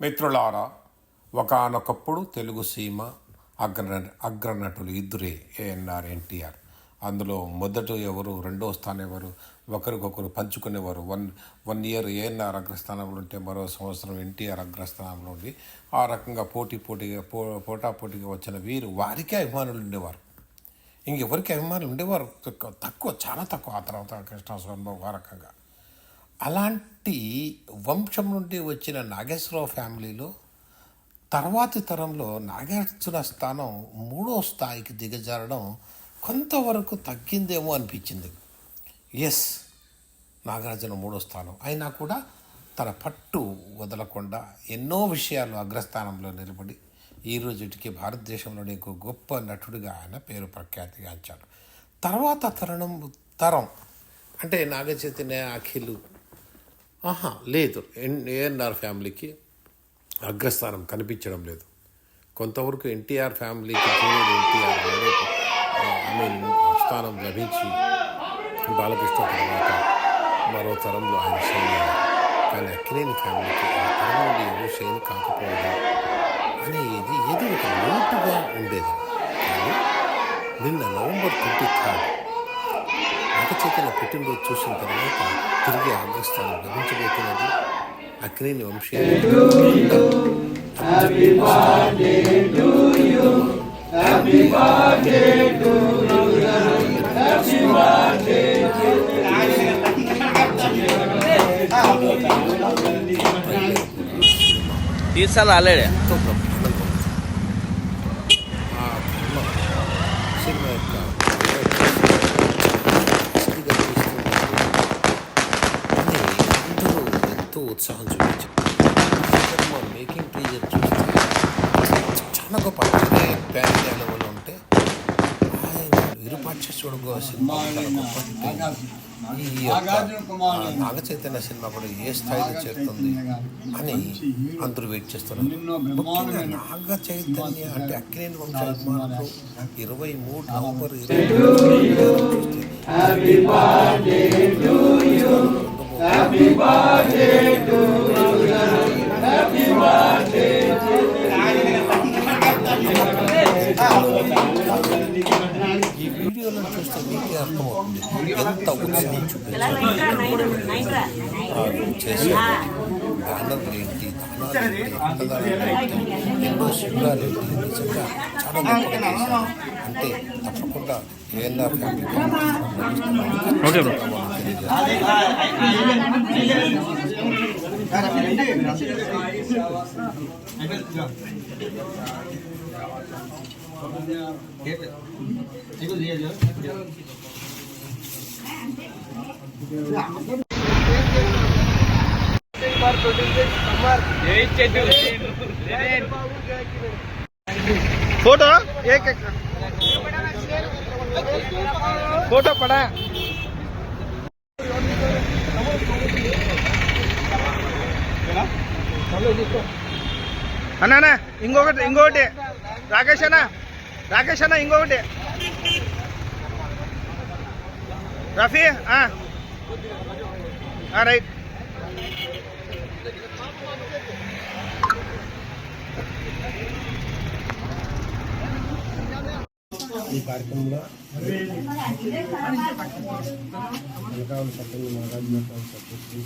మిత్రులారా ఒకానొకప్పుడు తెలుగు సీమ అగ్ర అగ్రనటులు ఇద్దరే ఏఎన్ఆర్ ఎన్టీఆర్. అందులో మొదట ఎవరు రెండో స్థానం ఎవరు ఒకరికొకరు పంచుకునేవారు. వన్ వన్ ఇయర్ ఏఎన్ఆర్ అగ్రస్థానంలో ఉంటే మరో సంవత్సరం ఎన్టీఆర్ అగ్రస్థానంలో ఉండి ఆ రకంగా పోటీ పోటీగా పో పోటా పోటీగా వచ్చిన వీరు వారికే అభిమానులు ఉండేవారు. ఇంకెవరికి అభిమానులు ఉండేవారు? తక్కువ తక్కువ చాలా తక్కువ. ఆ తర్వాత కృష్ణస్వామి ఆ రకంగా అలాంటి వంశం నుండి వచ్చిన నాగేశ్వరరావు ఫ్యామిలీలో తర్వాతి తరంలో నాగార్జున స్థానం మూడో స్థాయికి దిగజారడం కొంతవరకు తగ్గిందేమో అనిపించింది. ఎస్ నాగార్జున మూడో స్థానం. అయినా కూడా తన పట్టు వదలకుండా ఎన్నో విషయాలు అగ్రస్థానంలో నిలబడి ఈ రోజుటికి భారతదేశంలోని ఒక గొప్ప నటుడిగా ఆయన పేరు ప్రఖ్యాతిగాంచాడు. తర్వాత తరుణం తరం అంటే నాగ చైతన్య అఖిలు ఆహా లేదు. ఎన్ ఏఎన్ఆర్ ఫ్యామిలీకి అగ్రస్థానం కనిపించడం లేదు. కొంతవరకు ఎన్టీఆర్ ఫ్యామిలీకి జూనియర్ ఎన్టీఆర్ ఐ మీన్ స్థానం లభించి బాలకృష్ణ తర్వాత మరో తరంలో ఆయన శైలి. కానీ అక్కినేని ఫ్యామిలీకి ఆ తరం నుండి ఎవరు శైలి కాకపోవడం అనేది ఏదో ఒక లోటుగా ఉండేది. కానీ నిన్న నవంబర్ ట్వంటీ థర్డ్ నాగచైతన్య పుట్టినరోజు చూసిన తర్వాత తిరిగి అగ్రస్థానం లభించబోతున్నది అక్కినేని వంశీయులు. తీర్చాలి ఆల్రెడీ ఎంతో బ్రహ్మాండంగా ఉంది. ఆ కర్మ సినిమా యొక్క అసలుగా చూస్తుంటే అని అందరూ చూపించారు సినిమా మేకింగ్ టీజర్ చూస్తే చాలా గొప్ప అంటే ప్యాన్ లెవెల్లో ఉంటే ఆయన విరూపాక్షేశ్వరుడు సినిమా. ఈ నాగ చైతన్య సినిమా కూడా ఏ స్థాయిలో చేరుతుంది అని అందరూ వెయిట్ చేస్తున్నారు. నాగ చైతన్య అంటే అక్కినేని వంశ అభిమానులు ఇరవై మూడు నవంబర్ ఇరవై చూస్తే మీకే అర్థమవుతుంది. ఎంత ఉత్సాహం చూపించారు. చేశారు బ్యానర్లు ఏంటి దానాలు ఏంటి ఎన్నో శిబిరాలు ఏంటి నిజంగా చాలా గొప్పగా అంటే తప్పకుండా ఏఎన్ఆర్ ఫ్యామిలీ ఫోటో ఫోటో పడా అన్నా ఇంకొకటి ఇంకొకటి రాకేష్ అన్న రాకేష్ అన్న ఇంకొకటి రఫీ ఆ. ఆ, రైట్ ఈ కార్యక్రమంలో అనకావులు పట్టణ నాగార్జున సభ్యులు